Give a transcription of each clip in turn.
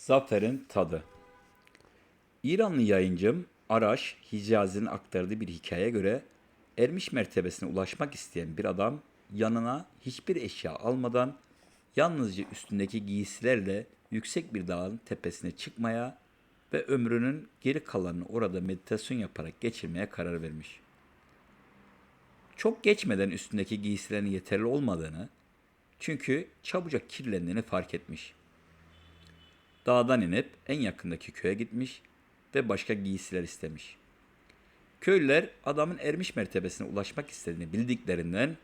Zafer'in Tadı İranlı yayıncım Araş Hicazi'nin aktardığı bir hikayeye göre ermiş mertebesine ulaşmak isteyen bir adam yanına hiçbir eşya almadan yalnızca üstündeki giysilerle yüksek bir dağın tepesine çıkmaya ve ömrünün geri kalanını orada meditasyon yaparak geçirmeye karar vermiş. Çok geçmeden üstündeki giysilerin yeterli olmadığını, çünkü çabucak kirlendiğini fark etmiş. Dağdan inip en yakındaki köye gitmiş ve başka giysiler istemiş. Köylüler adamın ermiş mertebesine ulaşmak istediğini bildiklerinden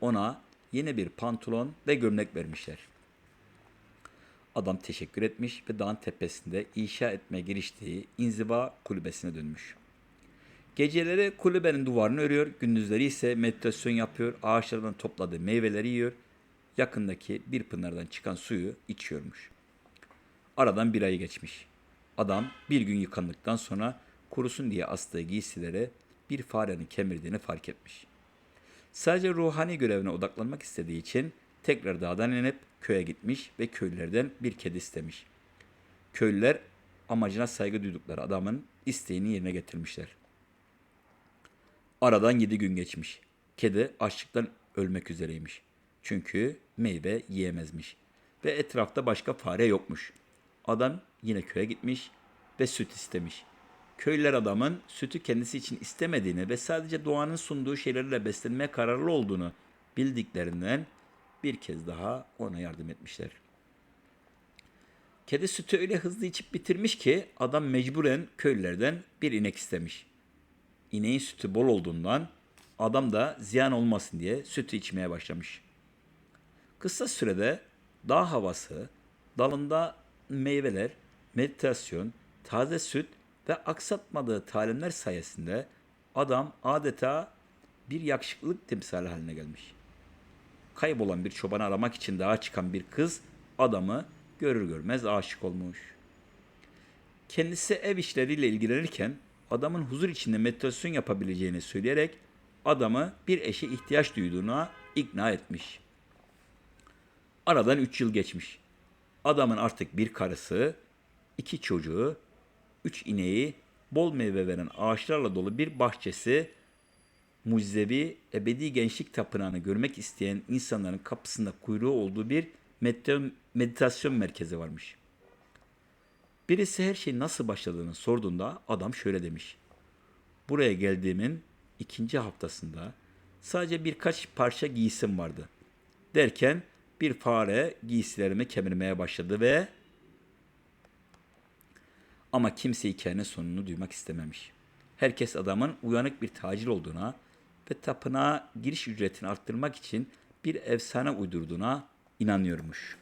ona yeni bir pantolon ve gömlek vermişler. Adam teşekkür etmiş ve dağın tepesinde inşa etmeye giriştiği inziva kulübesine dönmüş. Geceleri kulübenin duvarını örüyor, gündüzleri ise meditasyon yapıyor, ağaçlardan topladığı meyveleri yiyor, yakındaki bir pınardan çıkan suyu içiyormuş. Aradan bir ay geçmiş. Adam bir gün yıkandıktan sonra kurusun diye astığı giysilere bir farenin kemirdiğini fark etmiş. Sadece ruhani görevine odaklanmak istediği için tekrar dağdan inip köye gitmiş ve köylülerden bir kedi istemiş. Köylüler amacına saygı duydukları adamın isteğini yerine getirmişler. Aradan yedi gün geçmiş. Kedi açlıktan ölmek üzereymiş. Çünkü meyve yiyemezmiş. Ve etrafta başka fare yokmuş. Adam yine köye gitmiş ve süt istemiş. Köylüler adamın sütü kendisi için istemediğini ve sadece doğanın sunduğu şeylerle beslenmeye kararlı olduğunu bildiklerinden bir kez daha ona yardım etmişler. Kedi sütü öyle hızlı içip bitirmiş ki adam mecburen köylülerden bir inek istemiş. İneğin sütü bol olduğundan adam da ziyan olmasın diye sütü içmeye başlamış. Kısa sürede dağ havası, dalında meyveler, meditasyon, taze süt ve aksatmadığı talimler sayesinde adam adeta bir yakışıklılık timsali haline gelmiş. Kaybolan bir çobanı aramak için dağa çıkan bir kız adamı görür görmez aşık olmuş. Kendisi ev işleriyle ilgilenirken adamın huzur içinde meditasyon yapabileceğini söyleyerek adamı bir eşe ihtiyaç duyduğuna ikna etmiş. Aradan 3 yıl geçmiş. Adamın artık bir karısı, iki çocuğu, üç ineği, bol meyve veren ağaçlarla dolu bir bahçesi, mucizevi ebedi gençlik tapınağını görmek isteyen insanların kapısında kuyruğu olduğu bir medita- meditasyon merkezi varmış. Birisi her şey nasıl başladığını sorduğunda adam şöyle demiş. Buraya geldiğimin ikinci haftasında sadece birkaç parça giysim vardı. Derken bir fare giysilerimi kemirmeye başladı ve ama kimse hikayenin sonunu duymak istememiş. Herkes adamın uyanık bir tacir olduğuna ve tapınağa giriş ücretini arttırmak için bir efsane uydurduğuna inanıyormuş.